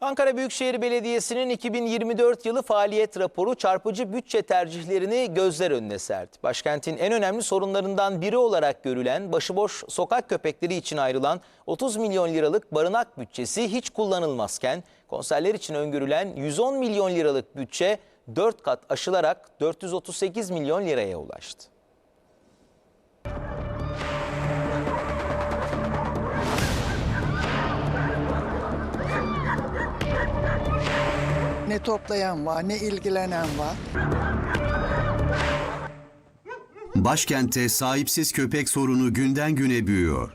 Ankara Büyükşehir Belediyesi'nin 2024 yılı faaliyet raporu çarpıcı bütçe tercihlerini gözler önüne serdi. Başkentin en önemli sorunlarından biri olarak görülen başıboş sokak köpekleri için ayrılan 30 milyon liralık barınak bütçesi hiç kullanılmazken konserler için öngörülen 110 milyon liralık bütçe 4 kat aşılarak 438 milyon liraya ulaştı. Ne toplayan var, ne ilgilenen var. Başkentte sahipsiz köpek sorunu günden güne büyüyor.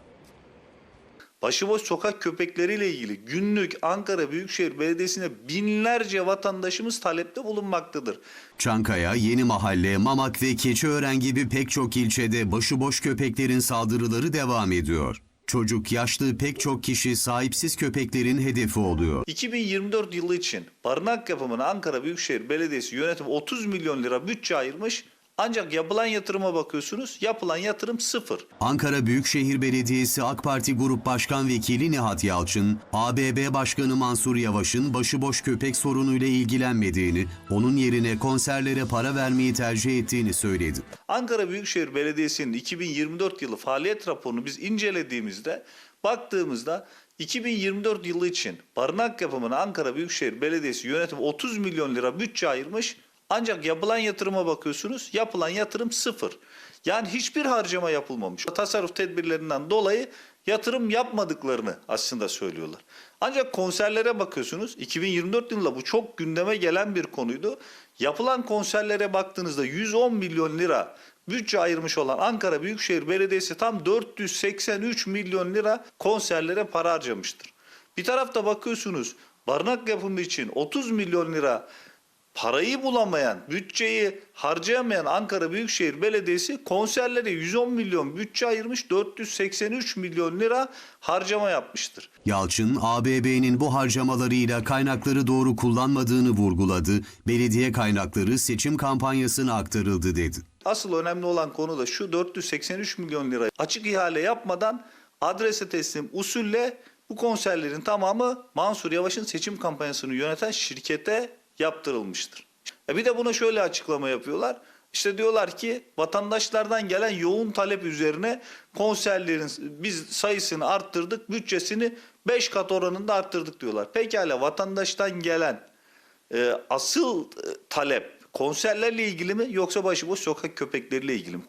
Başıboş sokak köpekleriyle ilgili günlük Ankara Büyükşehir Belediyesi'ne binlerce vatandaşımız talepte bulunmaktadır. Çankaya, Yeni Mahalle, Mamak ve Keçiören gibi pek çok ilçede başıboş köpeklerin saldırıları devam ediyor. Çocuk, yaşlı pek çok kişi sahipsiz köpeklerin hedefi oluyor. 2024 yılı için barınak yapımına Ankara Büyükşehir Belediyesi yönetimi 30 milyon lira bütçe ayırmış. Ancak yapılan yatırıma bakıyorsunuz yapılan yatırım sıfır. Ankara Büyükşehir Belediyesi AK Parti Grup Başkan Vekili Nihat Yalçın, ABB Başkanı Mansur Yavaş'ın başıboş köpek sorunuyla ilgilenmediğini, onun yerine konserlere para vermeyi tercih ettiğini söyledi. Ankara Büyükşehir Belediyesi'nin 2024 yılı faaliyet raporunu biz incelediğimizde baktığımızda 2024 yılı için barınak yapımına Ankara Büyükşehir Belediyesi yönetimi 30 milyon lira bütçe ayırmış. Ancak yapılan yatırıma bakıyorsunuz yapılan yatırım sıfır. Yani hiçbir harcama yapılmamış. Tasarruf tedbirlerinden dolayı yatırım yapmadıklarını aslında söylüyorlar. Ancak konserlere bakıyorsunuz 2024 yılında bu çok gündeme gelen bir konuydu. Yapılan konserlere baktığınızda 110 milyon lira bütçe ayırmış olan Ankara Büyükşehir Belediyesi tam 483 milyon lira konserlere para harcamıştır. Bir tarafta bakıyorsunuz barınak yapımı için 30 milyon lira parayı bulamayan, bütçeyi harcayamayan Ankara Büyükşehir Belediyesi konserlere 110 milyon bütçe ayırmış, 483 milyon lira harcama yapmıştır. Yalçın, ABB'nin bu harcamalarıyla kaynakları doğru kullanmadığını vurguladı, belediye kaynakları seçim kampanyasına aktarıldı dedi. Asıl önemli olan konu da şu 483 milyon lira açık ihale yapmadan adrese teslim usulle bu konserlerin tamamı Mansur Yavaş'ın seçim kampanyasını yöneten şirkete yaptırılmıştır. E bir de buna şöyle açıklama yapıyorlar. İşte diyorlar ki vatandaşlardan gelen yoğun talep üzerine konserlerin biz sayısını arttırdık, bütçesini 5 kat oranında arttırdık diyorlar. Pekala vatandaştan gelen e, asıl e, talep konserlerle ilgili mi yoksa başıboş sokak köpekleriyle ilgili mi?